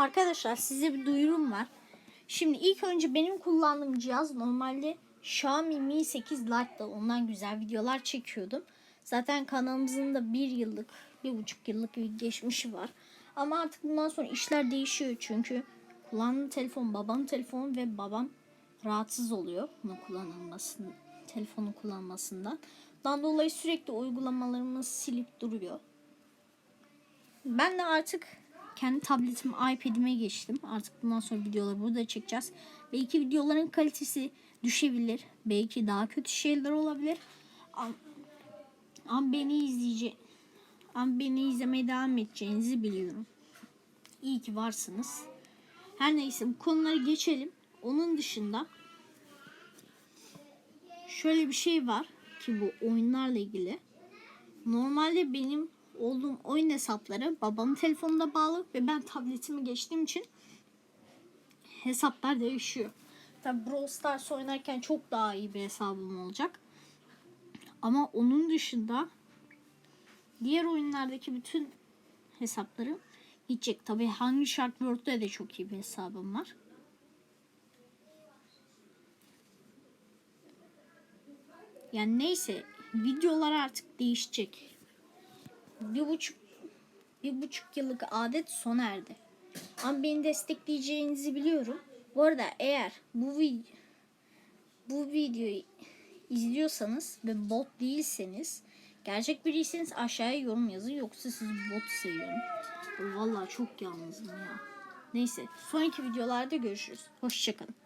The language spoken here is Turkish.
Arkadaşlar size bir duyurum var. Şimdi ilk önce benim kullandığım cihaz normalde Xiaomi Mi 8 Lite'da ondan güzel videolar çekiyordum. Zaten kanalımızın da bir yıllık, bir buçuk yıllık bir geçmişi var. Ama artık bundan sonra işler değişiyor çünkü kullandığım telefon babamın telefonu ve babam rahatsız oluyor bunu kullanılmasın, telefonu kullanmasından. Bundan dolayı sürekli uygulamalarımı silip duruyor. Ben de artık kendi tabletim, iPad'ime geçtim. Artık bundan sonra videoları burada çekeceğiz. Belki videoların kalitesi düşebilir. Belki daha kötü şeyler olabilir. Ama, beni izleyece ama beni izlemeye devam edeceğinizi biliyorum. İyi ki varsınız. Her neyse bu konuları geçelim. Onun dışında şöyle bir şey var ki bu oyunlarla ilgili. Normalde benim olduğum oyun hesapları babamın telefonunda bağlı ve ben tabletimi geçtiğim için hesaplar değişiyor. Tabi Brawl Stars oynarken çok daha iyi bir hesabım olacak. Ama onun dışında diğer oyunlardaki bütün hesaplarım gidecek. Tabi hangi Shark World'da de çok iyi bir hesabım var. Yani neyse videolar artık değişecek. Bir buçuk bir buçuk yıllık adet sona erdi. Ama beni destekleyeceğinizi biliyorum. Bu arada eğer bu video bu videoyu izliyorsanız ve bot değilseniz gerçek biriyseniz aşağıya yorum yazın yoksa sizi bot sayıyorum. Vallahi çok yalnızım ya. Neyse sonraki videolarda görüşürüz. Hoşçakalın.